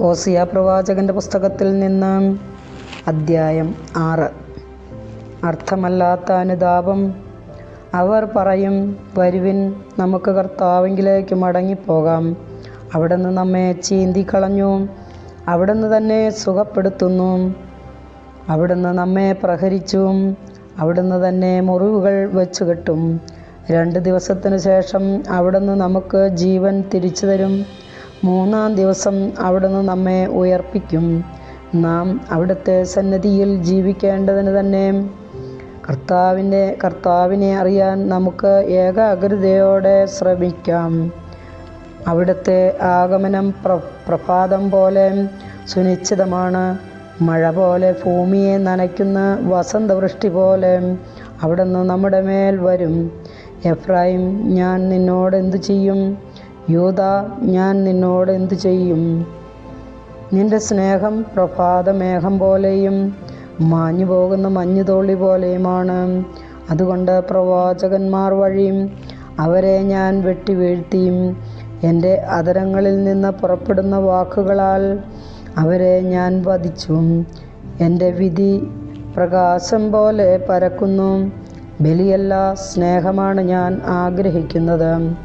ഓസിയ പ്രവാചകന്റെ പുസ്തകത്തിൽ നിന്ന് അദ്ധ്യായം ആറ്. അർത്ഥമല്ലാത്ത അനുതാപം. അവർ പറയും വരുവിൻ നമുക്ക് കർത്താവെങ്കിലേക്ക് മടങ്ങിപ്പോകാം. അവിടുന്ന് നമ്മെ ചീന്തിക്കളഞ്ഞു. അവിടുന്ന് തന്നെ സുഖപ്പെടുത്തുന്നു. അവിടുന്ന് നമ്മെ പ്രഹരിച്ചു. അവിടുന്ന് തന്നെ മുറിവുകൾ വെച്ച് കെട്ടും രണ്ട് ദിവസത്തിന് ശേഷം അവിടുന്ന് നമുക്ക് ജീവൻ തിരിച്ചു തരും. മൂന്നാം ദിവസം അവിടുന്ന് നമ്മെ ഉയർപ്പിക്കും. നാം അവിടുത്തെ സന്നദ്ധിയിൽ ജീവിക്കേണ്ടതിന് തന്നെ കർത്താവിന്റെ കർത്താവിനെ അറിയാൻ നമുക്ക് ഏകാഗ്രതയോടെ ശ്രമിക്കാം. അവിടുത്തെ ആഗമനം പ്ര പ്രഭാതം പോലെ സുനിശ്ചിതമാണ്. മഴ പോലെ ഭൂമിയെ നനയ്ക്കുന്ന വസന്തവൃഷ്ടി പോലെ അവിടുന്ന് നമ്മുടെ മേൽ വരും. എഫ്രായിം ഞാൻ നിന്നോട് എന്തു ചെയ്യും? യൂത ഞാൻ നിന്നോട് എന്തു ചെയ്യും? നിന്റെ സ്നേഹം പ്രഭാതമേഘം പോലെയും മാഞ്ഞു പോകുന്ന മഞ്ഞുതോളി പോലെയുമാണ്. അതുകൊണ്ട് പ്രവാചകന്മാർ വഴിയും അവരെ ഞാൻ വെട്ടി വീഴ്ത്തിയും എന്റെ അതരങ്ങളിൽ നിന്ന് പുറപ്പെടുന്ന വാക്കുകളാൽ അവരെ ഞാൻ വധിച്ചു. എന്റെ വിധി പ്രകാശം പോലെ പരക്കുന്നു. ബലിയല്ല സ്നേഹമാണ് ഞാൻ ആഗ്രഹിക്കുന്നത്.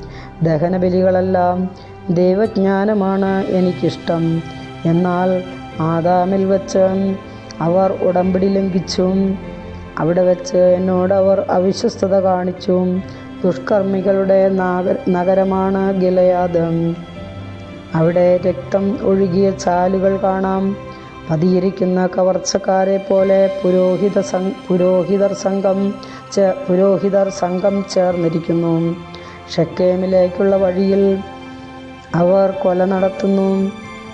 ദഹനബലികളെല്ലാം ദൈവജ്ഞാനമാണ് എനിക്കിഷ്ടം. എന്നാൽ ആദാമിൽ വച്ച് അവർ ഉടമ്പടി ലംഘിച്ചു അവിടെ വെച്ച് എന്നോട് അവർ അവിശ്വസ്തത കാണിച്ചു ദുഷ്കർമ്മികളുടെ നാഗ നഗരമാണ് ഗിലയാദ്. അവിടെ രക്തം ഒഴുകിയ ചാലുകൾ കാണാം. പതിയിരിക്കുന്ന കവർച്ചക്കാരെ പോലെ പുരോഹിത സം പുരോഹിതർ സംഘം ചേ പുരോഹിതർ സംഘം ചേർന്നിരിക്കുന്നു. ഷെക്കേമിലേക്കുള്ള വഴിയിൽ അവർ കൊല നടത്തുന്നു.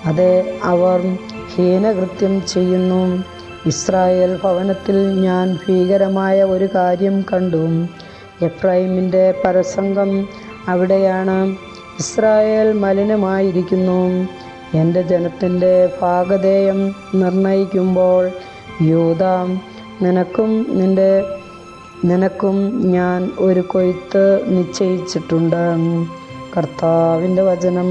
അതെ അവർ ഹീനകൃത്യം ചെയ്യുന്നു. ഇസ്രായേൽ ഭവനത്തിൽ ഞാൻ ഭീകരമായ ഒരു കാര്യം കണ്ടു. എഫ്രൈമിന്റെ പരസംഗം അവിടെയാണ്. ഇസ്രായേൽ മലിനമായിരിക്കുന്നു. എന്റെ ജനത്തിന്റെ ഭാഗധേയം നിർണയിക്കുമ്പോൾ യൂതാം നിനക്കും നിന്റെ നിനക്കും ഞാൻ ഒരു കൊയ്ത്ത് നിശ്ചയിച്ചിട്ടുണ്ട്. കർത്താവിന്റെ വചനം.